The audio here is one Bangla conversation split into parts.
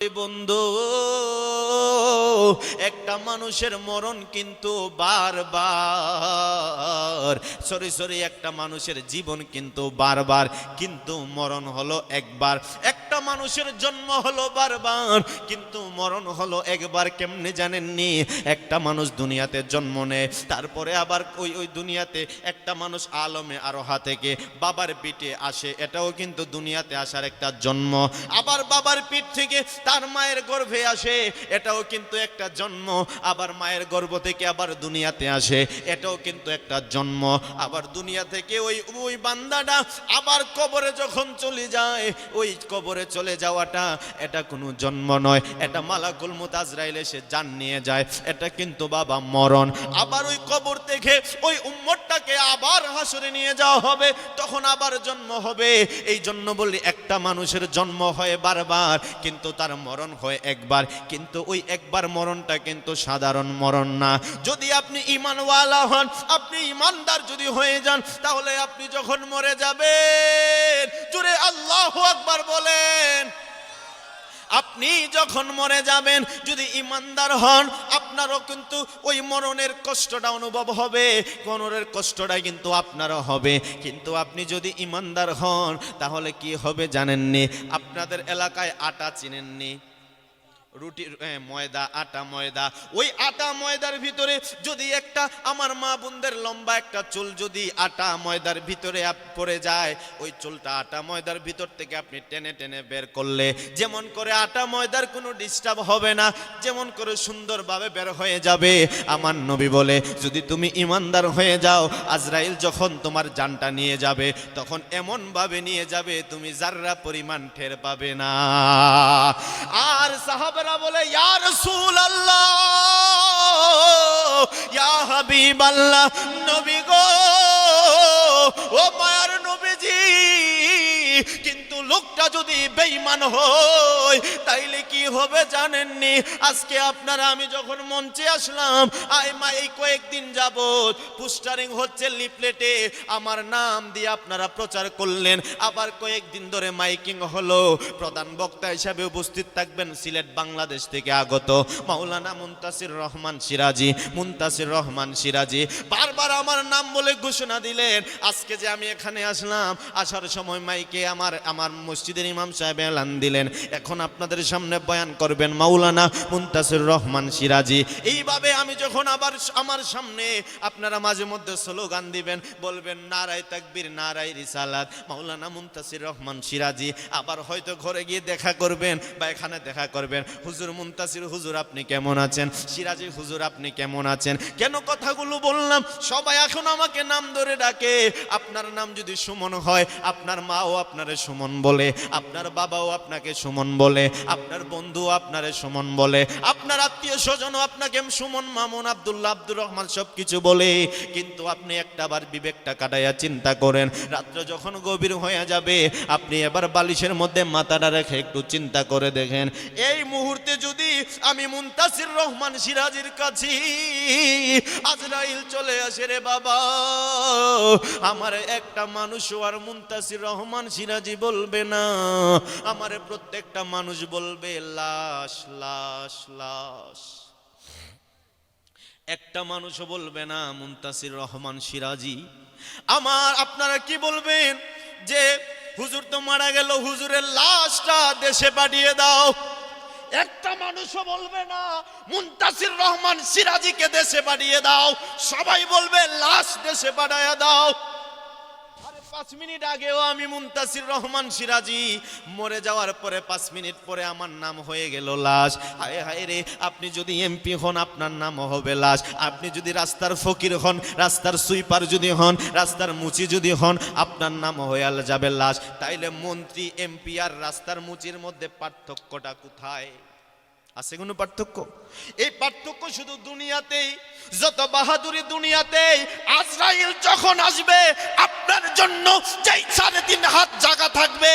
বন্ধু একটা মানুষের মরণ কিন্তু বারবার। সরি সরি, একটা মানুষের জীবন কিন্তু বারবার, কিন্তু মরণ হলো একবার। একটা মানুষের জন্ম হলো বারবার, কিন্তু মরণ হলো একবার, কেমনে জানেননি? একটা মানুষ দুনিয়াতে জন্ম নেয়, তারপরে আবার ওই ওই দুনিয়াতে একটা মানুষ আলমে আরোহা থেকে বাবার পিঠে আসে, এটাও কিন্তু দুনিয়াতে আসার একটা জন্ম। আবার বাবার পিঠ থেকে তার মায়ের গর্ভে আসে, এটাও কিন্তু একটা জন্ম। আবার মায়ের গর্ভ থেকে আবার দুনিয়াতে আসে। এটাও কিন্তু একটা জন্ম। আবার দুনিয়া থেকে ওই ওই বান্দাটা আবার কবরে যখন চলে যায়, ওই কবরে চলে যাওয়াটা এটা কোনো জন্ম নয়। এটা মালাকুল মুতাজরাইল সে জান নিয়ে যায়। এটা কিন্তু বাবা মরণ। আবার ওই কবর থেকে ওই উম্মতটাকে আবার হাসরে নিয়ে যাওয়া হবে, তখন আবার জন্ম হবে। এই জন্য বলি, একটা মানুষের জন্ম হয় বারবার, কিন্তু তার মরণ হয় একবার। কিন্তু ওই একবার মরণটা কিন্তু সাধারণ মরণ না। যদি আপনি ইমানওয়ালা হন, আপনি ইমানদার যদি হয়ে যান, তাহলে আপনি যখন মরে যাবেন, জুড়ে আল্লাহ আকবার বলেন আপনি যখন মরে যাবেন, যদি ইমানদার হন, আপনারও কিন্তু ওই মরণের কষ্টটা অনুভব হবে। মরণের কষ্টটা কিন্তু আপনারও হবে। কিন্তু আপনি যদি ইমানদার হন, তাহলে কি হবে জানেননি? আপনাদের এলাকায় আটা চিনেননি? রুটি ময়দা, আটা ময়দা। ওই আটা ময়দার ভিতরে যদি একটা, আমার মা বোনদের লম্বা একটা চুল যদি আটা ময়দার ভিতরে পড়ে যায়, ওই চুলটা আটা ময়দার ভিতর থেকে আপনি টেনে টেনে বের করলে, যেমন করে আটা ময়দার কোনো ডিস্টার্ব হবে না, যেমন করে সুন্দরভাবে বের হয়ে যাবে। আমার নবী বলে, যদি তুমি ইমানদার হয়ে যাও, আজরাইল যখন তোমার জানটা নিয়ে যাবে, তখন এমনভাবে নিয়ে যাবে, তুমি যার্রা পরিমাণ ঠের পাবে না। আর সাহাবেরা বলে ইয়া রাসূল আল্লাহ হাবিব আল্লাহ নবী গো ও মায়ার নবীজি কিন্তু লোকটা যদি বেঈমান হয়, তাইলে কি হবে জানেননি? আজকে আপনারা, আমি যখন মঞ্চে আসলাম আই মা, এই কয়েকদিন যাবত পোস্টারিং হচ্ছে লিফলেটে, আমার নাম দিয়ে আপনারা প্রচার করলেন। আবার কয়েকদিন ধরে মাইকিং হলো। প্রধান বক্তা হিসাবে উপস্থিত থাকবেন সিলেট বাংলাদেশ থেকে আগত মাওলানা মুন্তাসির রহমান সিরাজি, মুন্তাসির রহমান সিরাজি। বারবার আমার নাম বলে ঘোষণা দিলেন। আজকে যে আমি এখানে আসলাম, আসার সময় মাইকে আমার আমার মসজিদের ইমাম সাহেব এলান দিলেন। এখন আপনাদের সামনে বয়ান করবেন মাওলানা মুন্তাসির রহমান সিরাজি। এইভাবে আমি যখন আবার আমার সামনে আপনারা মাঝে মধ্যে স্লোগান দিবেন, বলবেন, নারায় তাকবীর, নারায় রিসালাত। মাওলানা মুন্তাসির রহমান সিরাজি আবার হয়তো ঘরে গিয়ে দেখা করবেন বা এখানে দেখা করবেন। হুজুর মুন্তাসির, হুজুর আপনি কেমন আছেন? সিরাজি, হুজুর আপনি কেমন আছেন? কেন কথাগুলো বললাম? সবাই এখন আমাকে নাম ধরে ডাকে। আপনার নাম যদি সুমন হয়, আপনার মাও আপনারে সুমন বলে। আপনার বাবাও আপনাকে সুমন বলে, আপনার বন্ধু আপনারে সুমন বলে, আপনার আত্মীয় স্বজনও আপনাকে সুমন, মামুন, আব্দুল্লাহ, আব্দুর রহমান সব কিছু বলে। কিন্তু আপনি একটা একটাবার বিবেকটা কাটাইয়া চিন্তা করেন, রাত্র যখন গভীর হয়ে যাবে, আপনি এবার বালিশের মধ্যে মাথাটা রেখে একটু চিন্তা করে দেখেন, এই মুহূর্তে যদি আমি মুন্তাসির রহমান সিরাজির কাছে আজরাইল চলে আসে রে বাবা, আমার একটা মানুষ আর মুন্তাসির রহমান সিরাজি বলবে না। আমারে প্রত্যেকটা মানুষ বলবে, লাশ লাশ লাশ। একটা মানুষও বলবে না, মুন্তাসির রহমান সিরাজি। আমার, আপনারা কি বলবেন যে, হুজুর তো মারা গেল, হুজুরের লাশটা দেশে পাঠিয়ে দাও। একটা মানুষও বলবে না, মুন্তাসির রহমান সিরাজিকে দেশে পাঠিয়ে দাও। সবাই বলবে, লাশ দেশে পাঠিয়ে দাও। পাঁচ মিনিট আগেও আমি মুন্তাসির রহমান সিরাজি। মরে যাওয়ার পরে পাঁচ মিনিট পরে আমার নাম হয়ে গেল লাশ। হায় হায় রে, আপনি যদি এমপি হন, আপনার নাম হবে লাশ। আপনি যদি রাস্তার ফকির হন, রাস্তার সুইপার যদি হন, রাস্তার মুচি যদি হন, আপনার নাম হয়ে যাবে লাশ। তাইলে মন্ত্রী, এমপি আর রাস্তার মুচির মধ্যে পার্থক্যটা কোথায়? আছে কোনো পার্থক্য? এই পার্থক্য শুধু দুনিয়াতেই, যত বাহাদুরি দুনিয়াতেই, আজরাইল যখন আসবে, আপনার জন্য যেই সাড়ে তিন হাত জায়গা থাকবে,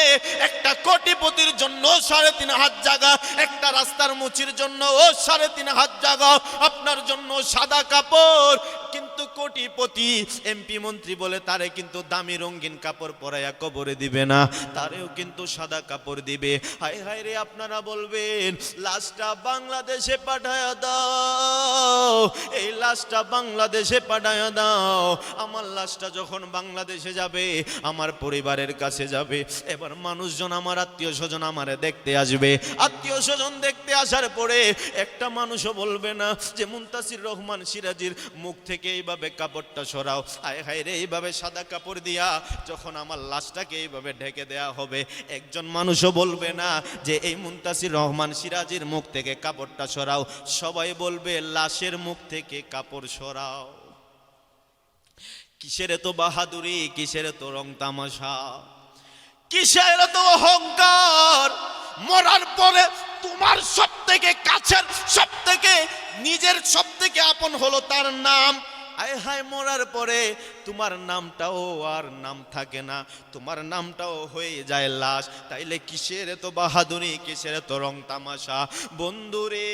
একটা কোটিপতির জন্য সাড়ে তিন হাত জায়গা, একটা রাস্তার মুচির জন্য ও সাড়ে তিন হাত জায়গা, আপনার জন্য সাদা কাপড় কিন্তু কোটিপতি। এমপি মন্ত্রী বলে তারে কিন্তু দামি রঙিন কাপড় পরাইয়া কবরে দিবে না, তারেও কিন্তু সাদা কাপড় দিবে। হায় হায় রে আপনারা বলবেন, লাশটা বাংলাদেশে পাঠায়া দাও, এই লাশটা বাংলাদেশে পাঠায়া দাও। আমার লাশটা যখন বাংলাদেশে যাবে, আমার পরিবারের কাছে যাবে। এবার মানুষজন, আমার আত্মীয় স্বজন আমারে দেখতে আসবে। আত্মীয় স্বজন দেখতে আসার পরে একটা মানুষও বলবে না যে, মুন্তাসির রহমান সিরাজির মুখ থেকে এইভাবে কাপড়টা সরাও। হায় হায় রে, এইভাবে সাদা কাপড় দিয়া যখন আমার লাশটাকে এইভাবে ঢেকে দেয়া হবে, একজন মানুষও বলবে না যে এই মুন্তাসির রহমান সিরাজির মুখ থেকে কাপড়টা সরাও। সবাই বলবে, লাশের মুখ থেকে কাপড় সরাও। কিসের তো বাহাদুরি, কিসের তো রং তামাশা? কিসের তো অহংকার? মরার পরে তোমার সব থেকে কাছের সব থেকে নিজের সব থেকে আপন হলো তার নাম। আয় হায় মরার পরে তোমার নামটাও আর নাম থাকে না। তোমার নামটাও হয়ে যায় লাশ। তাইলে কিসের তো বাহাদুরি, কিসের তো রং তামাশা? বন্ধুরে,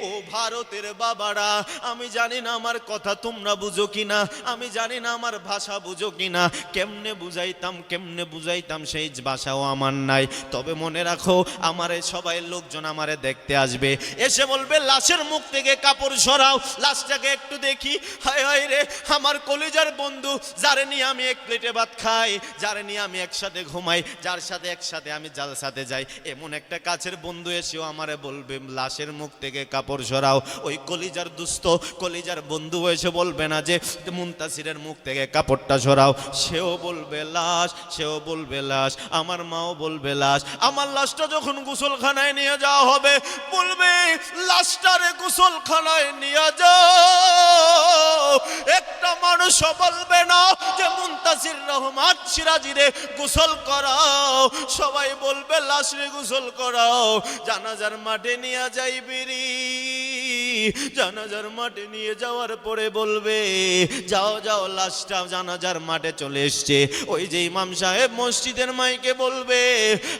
ও ভারতের বাবারা, আমি জানি না আমার কথা তোমরা বুঝো কিনা। আমি জানি না আমার ভাষা বুঝো কিনা। কেমনে বুঝাইতাম কেমনে বুঝাইতাম সেই ভাষাও আমার নাই। তবে মনে রাখো, আমারে সবাই লোকজন আমারে দেখতে আসবে। এসে বলবে, লাশের মুখ থেকে কাপড় সরাও, লাশটাকে একটু দেখি। হায় হায় রে আমার কলিজার বন্ধু, যারে নিয়ে আমি এক প্লেটে ভাত খাই, যারে নিয়ে আমি একসাথে ঘুমাই, যার সাথে একসাথে আমি সাথে যাই। এমন একটা কাছের বন্ধু এসেও আমারে বলবে, লাশের মুখ থেকে কাপড় সরাও। ওই কলিজার দুস্থ, কলিজার বন্ধু এসে বলবে না যে মুন্তাসিরের মুখ থেকে কাপড়টা সরাও। সেও বলবে, লাশ। সেও বলবে, লাশ। আমার মাও বলবে, লাশ। আমার লাশটা যখন গোসলখানায় নিয়ে যাওয়া হবে, বলবে, লাশটারে গোসলখানায় নিয়ে যাও। একটা মানুষ বলবে না যে মুন্তাসির রহমান সিরাজিরে গোসল করাও। সবাই বলবে, লাশরে গোসল করাও। জানাজার মাঠে নিয়ে যাইবিরি জানাজার মাঠে নিয়ে যাওয়ার পরে বলবে, যাও যাও, লাশটা জানাজার মাঠে চলে এসছে। ওই যে ইমাম সাহেব মসজিদের মাইকে বলবে,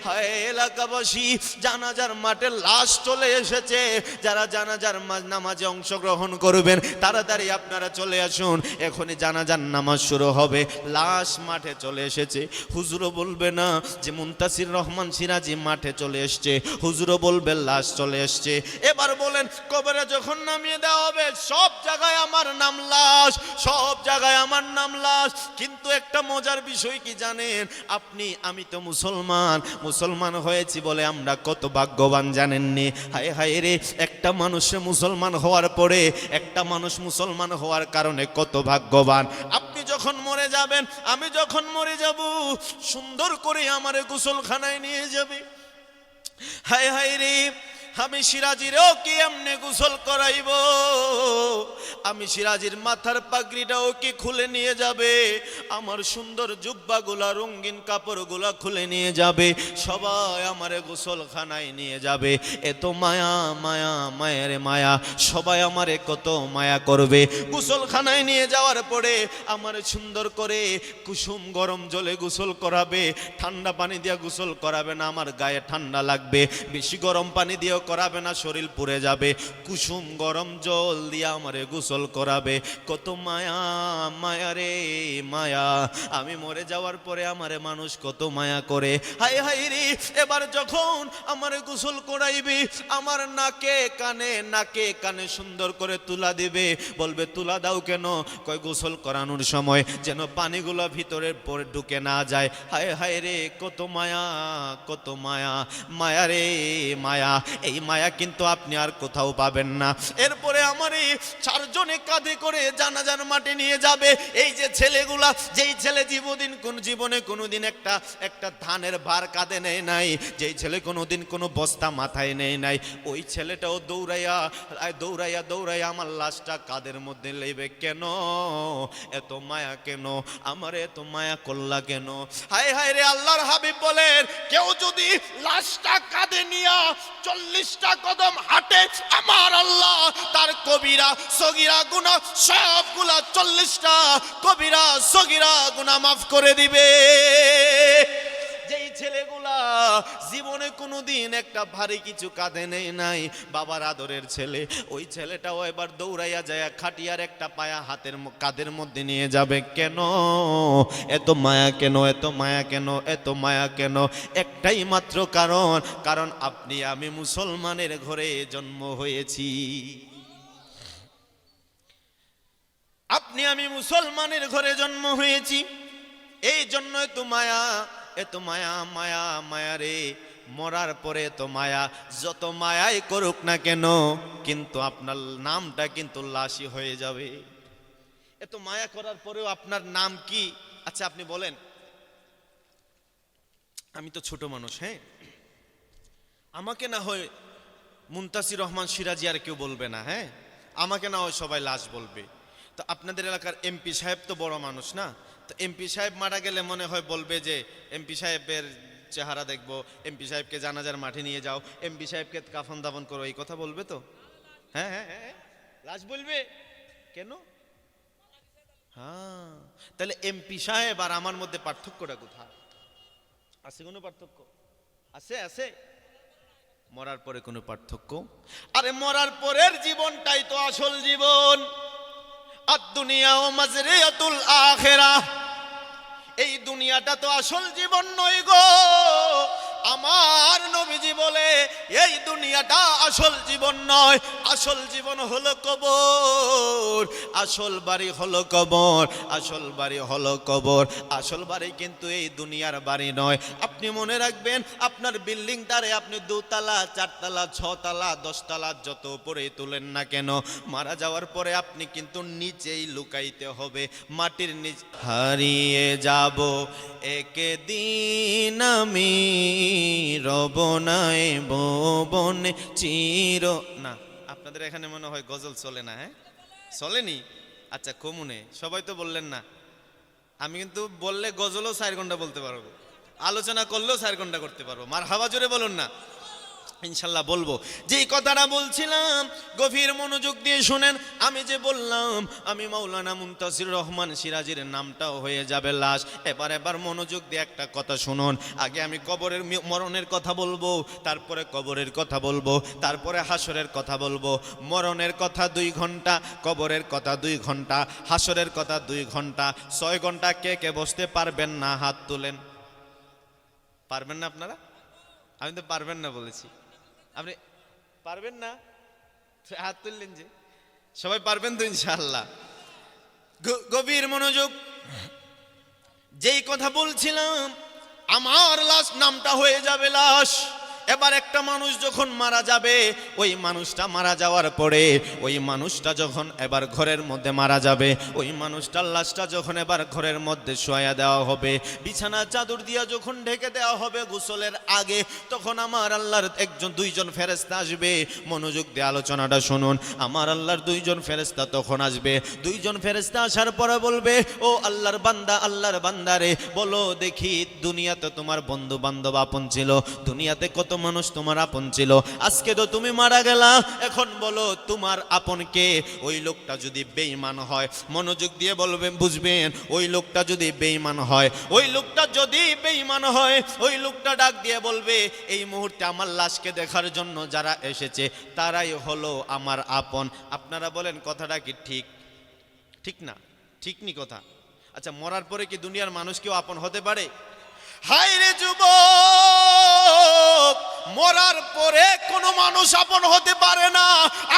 হায় এলাকাবাসী, জানাজার মাঠে লাশ চলে এসেছে। যারা জানাজার নামাজে অংশগ্রহণ করবেন, তাড়াতাড়ি আপনারা চলে আসুন। এখনই জানাজার নামাজ শুরু হবে। লাশ মাঠে চলে এসেছে। হুজুরও বলবে, না, যে মুন্তাসির রহমান সিরাজি মাঠে চলে এসছে। হুজুরও বলবে, লাশ চলে এসছে। এবার বলেন, কবরে যখন নামিয়ে দেওয়া হবে, সব জায়গায় আমার নাম লাশ, সব জায়গায় আমার নাম লাশ। কিন্তু একটা মজার বিষয় কি জানেন? আপনি, আমি তো মুসলমান মুসলমান হয়েছি বলে আমরা কত ভাগ্যবান জানেননি? হায় হায় রে, একটা মানুষ মুসলমান হওয়ার পরে, একটা মানুষ মুসলমান হওয়ার কারণে কত ভাগ্যবান। আপনি যখন মরে যাবেন, আমি যখন মরে যাব, সুন্দর করে আমারে গোসলখানায় নিয়ে যাবে। হায় হায় রে আমি সিরাজিরও কি এমনি গোসল করাইব? আমি সিরাজির মাথার পাগড়িটাও কি খুলে নিয়ে যাবে? আমার সুন্দর জুব্বাগুলা, রঙিন কাপড়গুলা খুলে নিয়ে যাবে। সবাই আমারে গোসলখানায় নিয়ে যাবে। এত মায়া মায়া, মায়ের মায়া। সবাই আমারে কত মায়া করবে। গোসলখানায় নিয়ে যাওয়ার পরে আমার সুন্দর করে কুসুম গরম জলে গোসল করাবে। ঠান্ডা পানি দিয়ে গোসল করাবে না, আমার গায়ে ঠান্ডা লাগবে। বেশি গরম পানি দিয়েও করাবে না, শরীর পুড়ে যাবে। কুসুম গরম জল দিয়ে আমারে গোসল করাবে। কত মায়া মায়া রে, মায়া। আমি মরে যাওয়ার পরে আমারে মানুষ কত মায়া করে। হাই হাই রে, এবার যখন আমারে গোসল করাইবি, আমার নাকে কানে নাকে কানে সুন্দর করে তুলা দিবে। বলবে, তুলা দাও কেন? কয়, গোসল করানোর সময় যেন পানিগুলো ভিতরে পরে ঢুকে না যায়। হায় হায় রে, কত মায়া কত মায়া। মায়া রে, মায়া। এই মায়া কিন্তু আপনি আর কোথাও পাবেন না। এরপরে আমার এই চারজনে কাঁধে করে জানাজার মাটি নিয়ে যাবে। এই যে ছেলেগুলা, যেই ছেলে জীবদিন কোন জীবনে কোনোদিন একটা একটা ধানের ভার কাঁধে নেয় নাই, যেই ছেলে কোনোদিন কোনো বস্তা মাথায় নেয় নাই, ওই ছেলেটাও দৌড়াইয়া দৌড়াইয়া দৌড়াইয়া আমার লাশটা কাদের মধ্যে লেবে কেন? এত মায়া কেন? আমার এত মায়া করলা কেন? হায় হায় রে আল্লাহর হাবিব বলেন, কেউ যদি লাশটা কাঁধে নিয়া চল্লিশটা কদম হাটে আমার আল্লাহ, তার কবিরা সগিরা গুণা সবগুলা চল্লিশটা কবিরা সগিরা গুনা মাফ করে দিবে। যেই ছেলেগুলা জীবনে কোনোদিন একটা ভারী কিছু কাঁধে নেই নাই। বাবার আদরের ছেলে, ওই ছেলেটাও এবার দৌড়াইয়া যায় খাটিয়ার একটা পায়া হাতের কাঁধের মধ্যে নিয়ে যাবে। কেন? এত মায়া কেন? এত মায়া কেন? এত মায়া কেন? একটাই মাত্র কারণ কারণ আপনি আমি মুসলমানের ঘরে জন্ম হয়েছি। আপনি আমি মুসলমানের ঘরে জন্ম হয়েছি। এই জন্যই তো মায়া এত মায়া মায়া মায়া রে। মরার পরে এত মায়া। যত মায়াই করুক না কেন, কিন্তু আপনার নামটা কিন্তু লাশি হয়ে যাবে। এত মায়া করার পরেও আপনার নাম কি? আচ্ছা আপনি বলেন। আমি তো ছোট মানুষ হ্যাঁ? আমাকে না হয় মুনতাসির রহমান সিরাজি আর কেউ বলবে না হ্যাঁ? আমাকে না হয় সবাই লাশ বলবে। তো আপনাদের এলাকার এমপি সাহেব তো বড় মানুষ না? এমপি সাহেব মারা গেলে মনে হয় বলবে যে, এমপি সাহেবের চেহারা দেখব, এমপি সাহেবকে জানাজার মাঠে নিয়ে যাও, এমপি সাহেবকে কাফন দাফন করো। এই কথা বলবে তো? হ্যাঁ হ্যাঁ হ্যাঁ হ্যাঁ। লাশ বলবে? কেন? হ্যাঁ। তাহলে এমপি সাহেব আর আমার মধ্যে পার্থক্যটা কোথায়? আছে কোনো পার্থক্য? আছে আছে। মরার পরে কোনো পার্থক্য? আরে মরার পরের জীবনটাই তো আসল জীবন। দুনিয়া ও মাজরিয়াতুল আখেরা। এই দুনিয়াটা তো আসল জীবন নয় গো। আমার নবীজি বলে, এই দুনিয়াটা আসল জীবন নয়। আসল জীবন হলো কবর। আসল বাড়ি হলো কবর। আসল বাড়ি হলো কবর। আসল বাড়ি কিন্তু এই দুনিয়ার বাড়ি নয়। আপনি মনে রাখবেন, আপনার বিল্ডিংটারে আপনি দুতলা, চারতলা, ছতলা, দশতলা যত উপরে তোলেন না কেন, মারা যাওয়ার পরে আপনি কিন্তু নিচেই লুকাইতে হবে। মাটির নিচ হারিয়ে যাব। একদিন আমি রবনায় ভবনে চির না। আপনাদের এখানে মনে হয় গজল চলে না হ্যাঁ? চলেনি? আচ্ছা কমুনে। সবাই তো বললেন না। আমি কিন্তু বললে গজলও চার ঘণ্টা বলতে পারব। আলোচনা করলেও চার ঘণ্টা করতে পারব। মার হাওয়া জোরে বলুন না। ইনশাল্লাহ বলব। যেই কথাটা বলছিলাম, গভীর মনোযোগ দিয়ে শুনেন, আমি যে বললাম, আমি মাওলানা মুন্তাসির রহমান সিরাজির নামটাও হয়ে যাবে লাশ। এবার এবার মনোযোগ দিয়ে একটা কথা শুনুন। আগে আমি কবরের মরণের কথা বলব, তারপরে কবরের কথা বলব, তারপরে হাসরের কথা বলব। মরণের কথা দুই ঘণ্টা, কবরের কথা দুই ঘণ্টা, হাসরের কথা দুই ঘণ্টা। ছয় ঘণ্টা কে কে বসতে পারবেন না? হাত তোলেন। পারবেন না আপনারা? আমি তো পারবেন না বলেছি। আপনি পারবেন না? হাত তুললেন যে। সবাই পারবেন তো ইনশাল্লাহ গভীর মনোযোগ। যেই কথা বলছিলাম, আমার লাশ নামটা হয়ে যাবে লাশ। এবার একটা মানুষ যখন মারা যাবে, ওই মানুষটা মারা যাওয়ার পরে, ওই মানুষটা যখন এবার ঘরের মধ্যে মারা যাবে, ওই মানুষটার লাশটা যখন এবার ঘরের মধ্যে শোয়া দেওয়া হবে বিছানা চাদর দিয়া যখন ঢেকে দেওয়া হবে গোসলের আগে, তখন আমার আল্লাহর একজন, দুইজন ফেরেস্তা আসবে। মনোযোগ দিয়ে আলোচনাটা শুনুন। আমার আল্লাহর দুইজন ফেরেস্তা তখন আসবে। দুইজন ফেরেস্তা আসার পরে বলবে, ও আল্লাহর বান্দা, আল্লাহর বান্দারে, বলো দেখি দুনিয়াতে তোমার বন্ধু বান্ধব আপন ছিল? দুনিয়াতে কত মানুষ তোমার আপন ছিল। আজকে তো তুমি মারা গেলা। এখন বলো, তোমার আপন কে? ওই লোকটা যদি বেঈমান হয়, মনোযোগ দিয়ে বলবেন বুঝবেন, ওই লোকটা যদি বেঈমান হয়, ওই লোকটা যদি বেঈমান হয়, ওই লোকটা ডাক দিয়ে বলবে, এই মুহূর্তে আমার লাশকে দেখার জন্য যারা এসেছে, তারাই হলো আমার আপন। আপনারা বলেন, কথাটা কি ঠিক? ঠিক না? ঠিক নি কথা? আচ্ছা মরার পরে কি দুনিয়ার মানুষ কেউ আপন হতে পারে? হাই রে যুবক, মরার পরে কোনো মানুষ আপন হতে পারে না।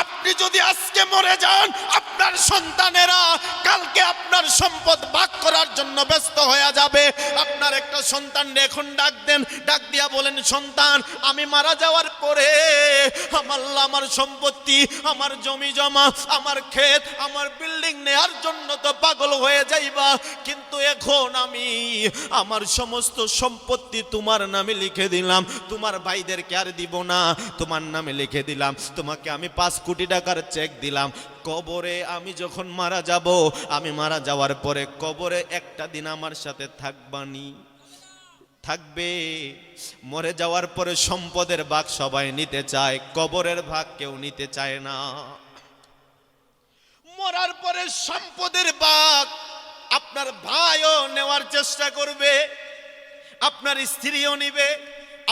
আপনি যদি আজকে মরে যান, আপনার সন্তানেরা কালকে আপনার সম্পদ ভাগ করার জন্য ব্যস্ত হয়ে যাবে। আপনার একটা সন্তান এখন ডাক দেন, ডাক দিয়া বলেন, সন্তান, আমি মারা যাওয়ার পরে আমার আমার সম্পত্তি, আমার জমি জমা, আমার ক্ষেত, আমার বিল্ডিং নেয়ার জন্য তো পাগল হয়ে যাইবা। কিন্তু এখন আমি আমার সমস্ত সম্পত্তি তোমার নামে লিখে দিলাম। তোমার ভাইদেরকে আর দিব না। তোমার নামে লিখে দিলাম। তোমাকে আমি পাঁচ কোটি টাকার চেক দিলাম। কবরে আমি যখন মারা যাব, আমি মারা যাওয়ার পরে কবরে একটা দিন আমার সাথে থাকবানি। থাকবে। মরে যাওয়ার পরে সম্পদের ভাগ সবাই নিতে চায়। কবরের ভাগ কেউ নিতে চায় না। মরার পরে সম্পদের ভাগ আপনার ভাইও নেওয়ার চেষ্টা করবে। আপনার স্ত্রীও নিবে,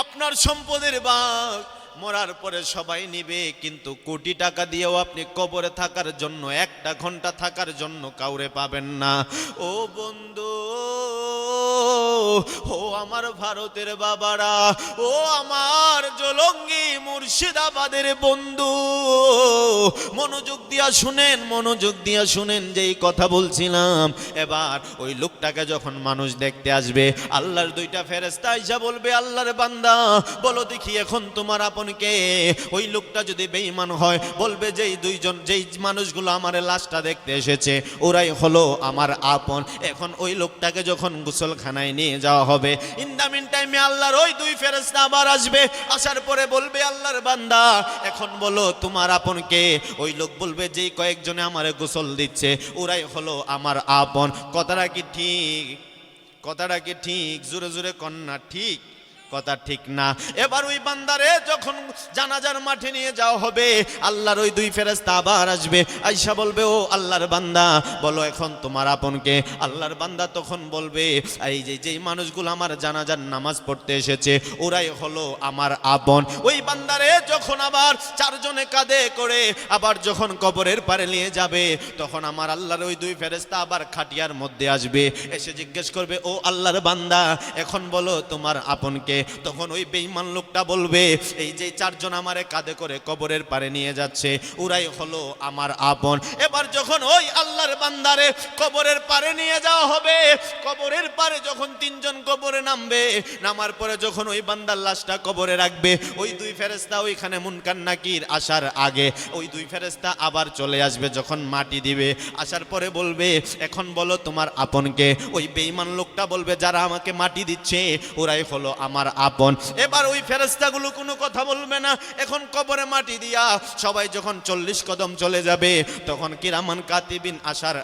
আপনার সম্পদের বাঘ মরার পরে সবাই নিবে, কিন্তু কোটি টাকা দিয়েও আপনি কবরে থাকার জন্য, একটা ঘণ্টা থাকার জন্য কাউরে পাবেন না। ও বন্ধু ও আমার ভারতের বাবারা, ও আমার জলঙ্গি মুর্শিদাবাদের বন্ধু। মনোযোগ দিয়া শুনেন, মনোযোগ দিয়া শুনেন যেই কথা বলছিলাম। এবার ওই লোকটাকে যখন মানুষ দেখতে আসবে, আল্লাহর দুইটা ফেরেস্তা আইসা বলবে, আল্লাহর বান্দা, বলো দেখি এখন তোমার আপনকে ওই লোকটা যদি বেঈমান হয়, বলবে, যেই দুইজন, যেই মানুষগুলো আমার লাশটা দেখতে এসেছে, ওরাই হলো আমার আপন। এখন ওই লোকটাকে যখন গোসলখানায় নিয়ে যাওয়া হবে। ইন দ্য টাইমে আল্লাহর ওই দুই ফেরেস্তা আবার আসবে। আসার পরে বলবে, আল্লাহর বান্দা, এখন বলো, তোমার আপনকে ওই লোক বলবে যে কয়েকজনে আমারে গোসল দিচ্ছে, ওরাই হলো আমার আপন। কথাটা কি ঠিক? কথাটা কি ঠিক? জোরে জোরে কন্যা, ঠিক? কথা ঠিক না। এবার ওই বান্দারে যখন জানাজার মাঠে নিয়ে যাওয়া হবে, আল্লাহর ওই দুই ফেরেস্তা আবার আসবে। আইসা বলবে, ও আল্লাহর বান্দা, বলো এখন তোমার আপনকে আল্লাহর বান্দা তখন বলবে, এই যে, যেই মানুষগুলো আমার জানাজার নামাজ পড়তে এসেছে, ওরাই হলো আমার আপন। ওই বান্দারে যখন আবার চারজনে কাঁধে করে আবার যখন কবরের পারে নিয়ে যাবে, তখন আমার আল্লাহর ওই দুই ফেরেস্তা আবার খাটিয়ার মধ্যে আসবে। এসে জিজ্ঞেস করবে, ও আল্লাহর বান্দা, এখন বলো তোমার আপনকে তখন ওই বেঈমান লোকটা বলবে, এই যে চারজন আমারে কাঁধে করে কবরের পারে নিয়ে যাচ্ছে, ওরাই হলো আমার আপন। এবার যখন ওই আল্লাহর বান্দারে কবরের পারে নিয়ে যাওয়া হবে, কবরের পারে যখন তিনজন কবরে নামবে, নামার পরে যখন ওই বান্দার লাশটা কবরে রাখবে, ওই দুই ফেরেস্তা ওইখানে মুনকার নাকির আসার আগে, ওই দুই ফেরেস্তা আবার চলে আসবে যখন মাটি দিবে। আসার পরে বলবে, এখন বলো তোমার আপনকে। ওই বেঈমান লোকটা বলবে, যারা আমাকে মাটি দিচ্ছে, ওরাই হলো আমার আপন। এবার ওই ফেরেস্তাগুলো কোনো কথা বলবে না। এখন কবরে মাটি দিয়া সবাই যখন চল্লিশ কদম চলে যাবে, তখন কিরামান কাতিবিন আসার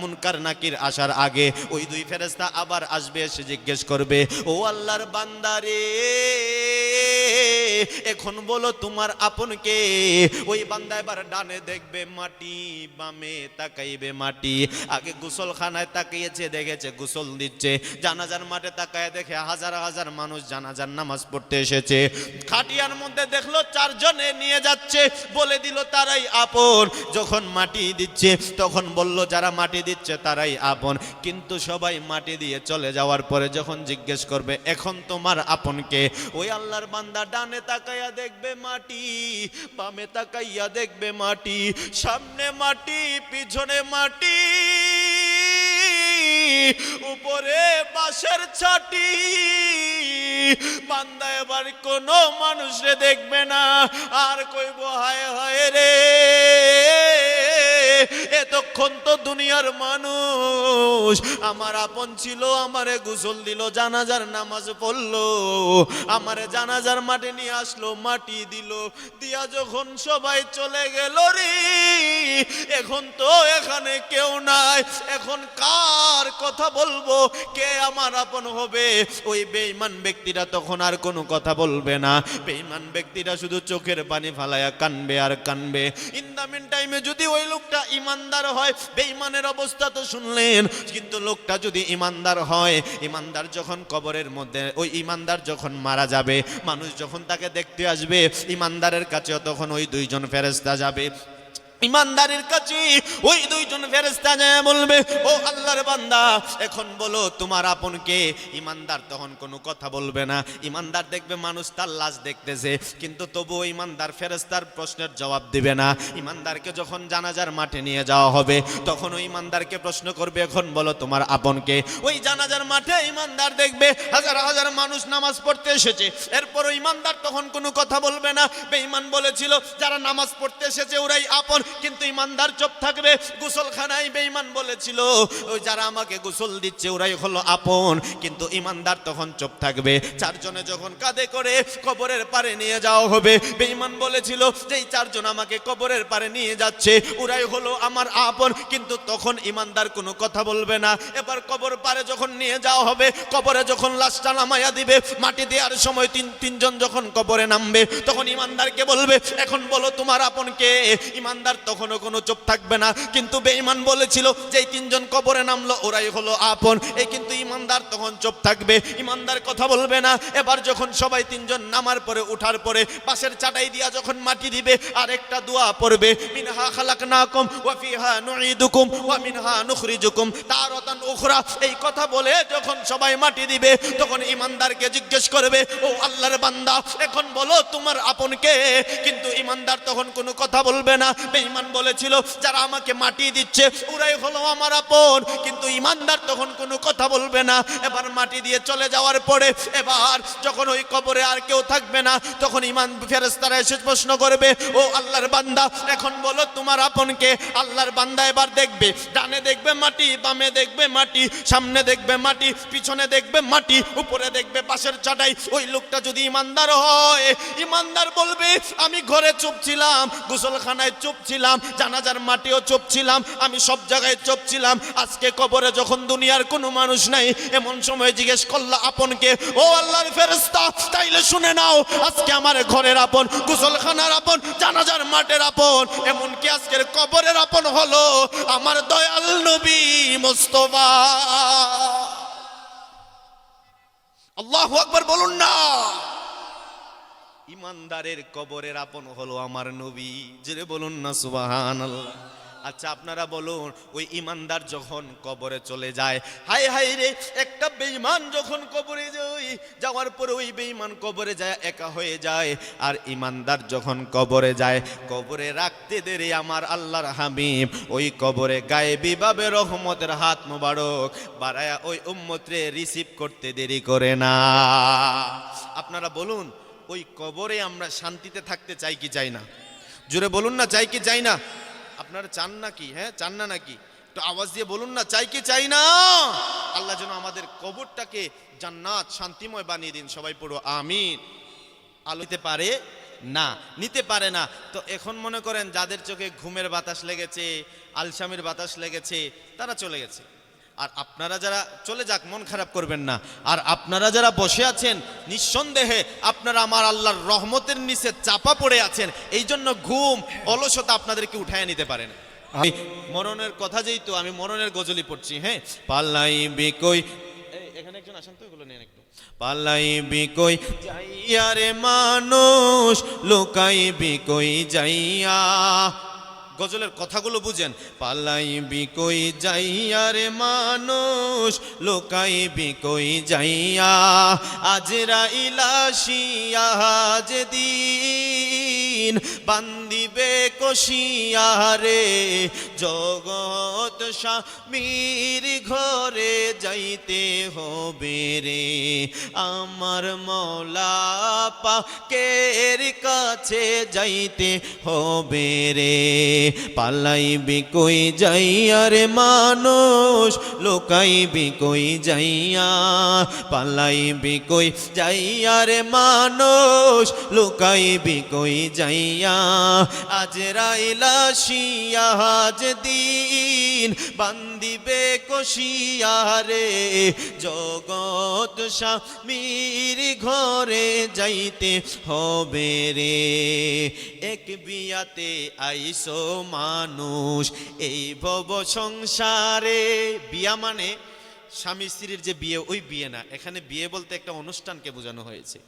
মুনকার নাকির আসার আগে ওই দুই ফেরেস্তা আবার আসবে, এসে জিজ্ঞেস করবে, ও আল্লাহর বান্দারে এখন বলো তোমার আপনকে ওই বান্দা এবার ডানে দেখবে, মাটি বামে তাকাইবে মাটি। আগে গোসলখানায় তাকিয়েছে, দেখেছে, গোসল দিচ্ছে। জানাজার মাঠে তাকায় দেখে হাজার হাজার মানুষ জানাজার নামাজ পড়তে এসেছে। খাটিয়ার মধ্যে দেখল চারজনে নিয়ে যাচ্ছে, বলে দিল তারাই আপন। যখন মাটি দিচ্ছে, তখন বলল, যারা মাটি দিচ্ছে তারাই আপন। কিন্তু সবাই মাটি দিয়ে চলে যাওয়ার পরে যখন জিজ্ঞেস করবে, এখন তোমার আপনকে ওই আল্লাহর বান্দা ডানে তাকাইয়া দেখবে মাটি, বামে তাকাইয়া দেখবে মাটি, সামনে মাটি, পিছনে মাটি। উপরে বাঁশের ছাটি। বান্দা এবার কোনো মানুষরে দেখবে না। আর কইব হায় হায় রে। এতক্ষণ তো দুনিয়ার মানুষ। আমার আপন ছিল, আমারে গোসল দিল, জানাজার নামাজ পড়ল। আমারে জানাজার মাঠে নিয়ে আসলো, মাটি দিল। দিয়া যখন সবাই চলে গেল রে, এখন তো এখানে কেউ নাই। এখন কার কথা বলব? কে আমার আপন হবে? ওই বেঈমান ব্যক্তিরা তখন আর কোনো কথা বলবে না। বেঈমান ব্যক্তিরা শুধু চোখের পানি ফালায়া কানবে আর কানবে। ইন দ্য মিন টাইমে যদি ওই লোকটা ইমানদার হয়, বেঈমানের অবস্থা তো শুনলেন। কিন্তু লোকটা যদি ইমানদার হয়, ইমানদার যখন কবরের মধ্যে, ওই ইমানদার যখন মারা যাবে, মানুষ যখন তাকে দেখতে আসবে, ইমানদারের কাছেও তখন ওই দুইজন ফেরেস্তা যাবে। ইমানদারের কাছে ওই দুইজন ফেরেস্তা যায় বলবে, ও আল্লাহর বান্দা, এখন বলো তোমার আপনকে ইমানদার তখন কোনো কথা বলবে না। ইমানদার দেখবে মানুষ তার লাশ দেখতেছে, কিন্তু তবুও ইমানদার ফেরেস্তার প্রশ্নের জবাব দিবে না। ইমানদারকে যখন জানাজার মাঠে নিয়ে যাওয়া হবে, তখন ওই ইমানদারকে প্রশ্ন করবে, এখন বলো তোমার আপনকে ওই জানাজার মাঠে ইমানদার দেখবে হাজার হাজার মানুষ নামাজ পড়তে এসেছে। এরপর ইমানদার তখন কোনো কথা বলবে না। বেঈমান বলেছিল, যারা নামাজ পড়তে এসেছে, ওরাই আপন। কিন্তু ইমানদার চুপ থাকবে। গোসলখানায় বেঈমান বলেছিল, ওই যারা আমাকে গোসল দিচ্ছে, ওরাই হলো আপন। কিন্তু ইমানদার তখন চুপ থাকবে। চারজনে যখন কাঁধে করে কবরের পারে নিয়ে যাওয়া হবে, বেঈমান বলেছিল যে এই চারজন আমাকে কবরের পারে নিয়ে যাচ্ছে, ওরাই হলো আমার আপন। কিন্তু তখন ইমানদার কোনো কথা বলবে না। এবার কবর পারে যখন নিয়ে যাওয়া হবে, কবরে যখন লাশটা নামাইয়া দিবে, মাটি দেওয়ার সময় তিন, তিনজন যখন কবরে নামবে, তখন ইমানদারকে বলবে, এখন বলো তোমার আপনকে ইমানদার তখনও কোনো চুপ থাকবে না। কিন্তু বেঈমান বলেছিল যে এই তিনজন কবরে নামলো, ওরাই হলো আপন। এই কিন্তু ইমানদার তখন চুপ থাকবে। ইমানদার কথা বলবে না। এবার যখন সবাই তিনজন নামার পরে, উঠার পরে, পাশের চাটাই দিয়া যখন মাটি দিবে আর একটা দোয়া পড়বে, মিনহা খালাকনাকুম ওয়া ফিহা নুঈদুকুম ওয়া মিনহা নুখরিজুকুম। তারাতান উখরা। এই কথা বলে যখন সবাই মাটি দিবে, তখন ইমানদারকে জিজ্ঞেস করবে, ও আল্লাহর বান্দা, এখন বলো তোমার আপন কে? কিন্তু ইমানদার তখন কোনো কথা বলবে না। বেঈমান বলেছিল, যারা আমাকে মাটি দিচ্ছে, ওরাই হলো আমার আপন। কিন্তু ইমানদার তখন কোনো কথা বলবে না। এবার মাটি দিয়ে চলে যাওয়ার পরে, এবার যখন ওই কবরে আর কেউ থাকবে না, তখন ইমান ফেরেস্তারা এসে প্রশ্ন করবে, ও আল্লাহর বান্দা, এখন বলো তোমার আপনকে আল্লাহর বান্দা এবার দেখবে, ডানে দেখবে মাটি, বামে দেখবে মাটি, সামনে দেখবে মাটি, পিছনে দেখবে মাটি, উপরে দেখবে পাশের চাটাই। ওই লোকটা যদি ইমানদার হয়, ইমানদার বলবে, আমি ঘরে চুপ ছিলাম, গোসলখানায় চুপ ছিলাম জানাজার মাটিও চুপ ছিলাম আমি সব জায়গায় চুপ ছিলাম আজকে কবরে যখন দুনিয়ার কোনো মানুষ নাই, এমন সময় জিজ্ঞেস করলা, আপনকে? ও আল্লাহর ফেরেস্তা তাইলে শুনে নাও, আজকে আমার ঘরের আপন, গোসলখানার আপন, জানাজার মাঠের আপন, এমনকি আজকের কবরের আপন হলো আমার দয়াল নবী মোস্তফা। আল্লাহু আকবার বলুন না। ইমানদারের কবরের আপন হলো আমার নবী। জেরে বলুন না, সুবহানাল্লাহ। আচ্ছা আপনারা বলুন, ওই ইমানদার যখন কবরে চলে যায় হাই হাই রে, একটা বেঈমান যখন কবরে যায়, যাওয়ার পরে ওই বেঈমান কবরে যায়, একা হয়ে যায়। আর ইমানদার যখন কবরে যায়, কবরে রাখতে দেরি আমার আল্লাহর হাবিব। ওই কবরে গায়েবী ভাবে রহমতের হাত মোবারক বাড়ায়া ওই উম্মতরে রিসিভ করতে দেরি করে না। আপনারা বলুন ওই কবরে আমরা শান্তিতে থাকতে চাই কি চাই না? জোরে বলুন না, চাই কি চাই না? আপনারা চান না কি হ্যাঁ চান না নাকি? একটু আওয়াজ দিয়ে বলুন না, চাই কি চাই না? আল্লাহ যেন আমাদের কবরটাকে জান্নাত, শান্তিময় বানিয়ে দিন। সবাই পড়ো, আমিন। আলো নিতে পারে? না, নিতে পারে না। তো এখন মনে করেন, যাদের চোখে ঘুমের বাতাস লেগেছে, আলসামির বাতাস লেগেছে, তারা চলে গেছে। আর আপনারা যারা চলে যাক, মন খারাপ করবেন না। আর আপনারা যারা বসে আছেন, নিঃসন্দেহে আপনারা আমার আল্লাহর রহমতের নিচে চাপা পড়ে আছেন। এই জন্য ঘুম, অলসতা আপনাদেরকে উঠায় নিতে পারেন আমি মরণের কথা যেই তো, আমি মরণের গজলি পড়ছি হ্যাঁ? পাল্লাই বিকই এখানে একজন আসেন তো, এগুলো নিয়ে একটু। পাল্লাই বিকই যাইয়া রে মানুষ, লোকাই বিকই যাইয়া। গজলের কথাগুলো বুঝেন। পালাই বিকই যাইয়া রে মানুষ লোকাই বিকই যাইয়া, আজরা ইলাসিয়া যে দিন বান্দিবে কষিয়া রে জগৎ স্বামীর ঘরে যাইতে হবে রে। আমার মৌলা পাকের কাছে যাইতে হবে রে। পালাইবি কই যাইয়া রে মানুষ, লোকাইবি কই যাইয়া। পালাইবি কই যাইয়া রে মানুষ, লোকাইবি কই যাইয়া। আজ রাইলা শিয়া, আজ দিন বান্দিবে কষিয়া রে জগৎ স্বামীর ঘরে যাইতে হবে রে। এক বিয়াতে আইসো মানুষ, এই ভব সংসারে। বিয়া মানে স্বামী স্ত্রীর যে বিয়ে, ওই বিয়ে না। এখানে বিয়ে বলতে একটা অনুষ্ঠানকে বোঝানো হয়েছে।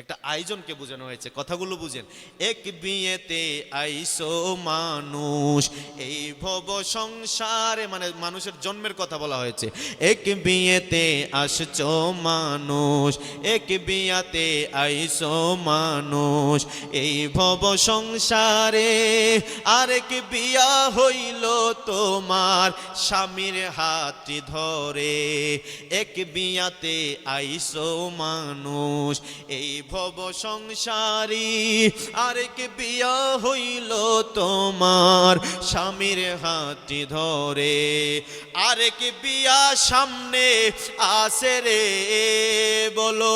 একটা আয়োজনকে বোঝানো হয়েছে, কথাগুলো বুঝেন। এক বিয়েতে আইসো মানুষ, এই ভব সংসারে মানে মানুষের জন্মের কথা বলা হয়েছে। এক বিয়েতে আসছো মানুষ, এক বিয়াতে আইসো মানুষ, এই ভব সংসারে আরেক বিয়া হইল তোমার স্বামীর হাতটি ধরে। এক বিয়াতে আইসো মানুষ, এই ভব সংসারী, আরেক বিয়া হইল তোমার স্বামীর হাতি ধরে। আরেক বিয়া সামনে আছে রে, বলো,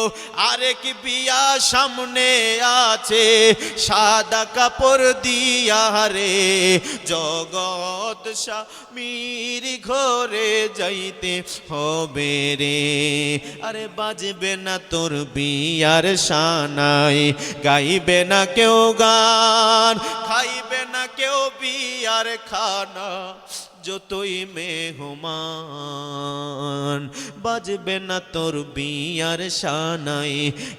আরেক বিয়া সামনে আছে, সাদা কাপড় দিয়া রে। জগৎ স্বামীর ঘরে যাইতে হবে রে। আরে বাজবে না তোর বিয়ার সানাই গাইবে না কেউ গান খাইবে না কেউ বিয়ার খানা। যতই মেহমান, বাজবে না তোর বিয়ার সানাই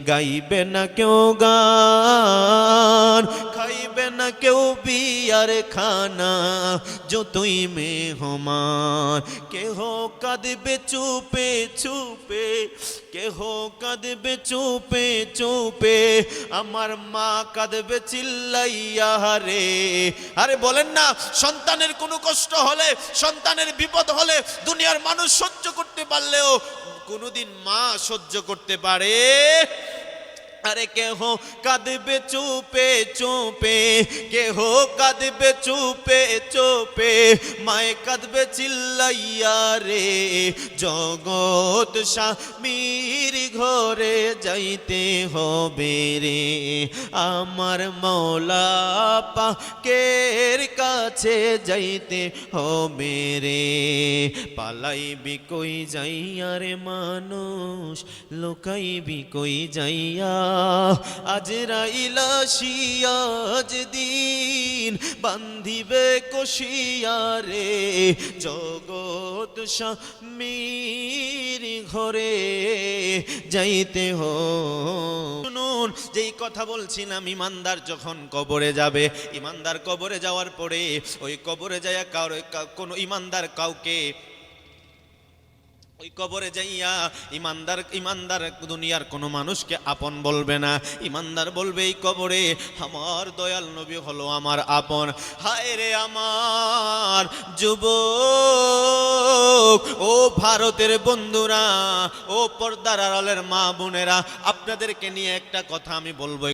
গাইবে না কেউ গান, খাইবে না কেউ বিয়ার খানা। যতই মেহমান, কেহ কাঁদবে চুপে চুপে, কেহ কাঁদবে চুপে চুপে, আমার মা কাঁদবে চিল্লাইয়া রে আরে বলেন না, সন্তানের কোনো কষ্ট হলে সন্তানের বিপদ হলে দুনিয়ার মানুষ সহ্য করতে পারলেও কোনোদিন মা সহ্য করতে পারে আরে কেহ কাঁদবে চুপে চুপে কেহ কাঁদবে চুপে চুপে মায়ে কাঁদবে চিল্লাইয়া রে জগৎ স্বামীর ঘরে যাইতে হবে রে আমার মৌলা পাকের কাছে যাইতে হবে রে পালাইবি কই যাইয়া রে মানুষ লোকাইবি কই যাইয়া আজ রাইলা শিয়াজ দিন বান্ধিবে কষিয়া রে। জগৎ স্বামীর ঘরে যাইতে হো যেই কথা বলছিলাম, ইমানদার যখন কবরে যাবে, ইমানদার কবরে যাওয়ার পরে ওই কবরে যায় কারও কোনো ইমানদার কাউকে ওই কবরে যাইয়া ইমানদার ইমানদার দুনিয়ার কোনো মানুষকে আপন বলবে না। ইমানদার বলবে, এই কবরে আমার দয়াল নবী হলো আমার আপন। হায় রে আমার যুব ও ভারতের বন্ধুরা, ও পর্দার আড়ালের মা বোনেরা, আপনাদেরকে নিয়ে একটা কথা আমি বলব।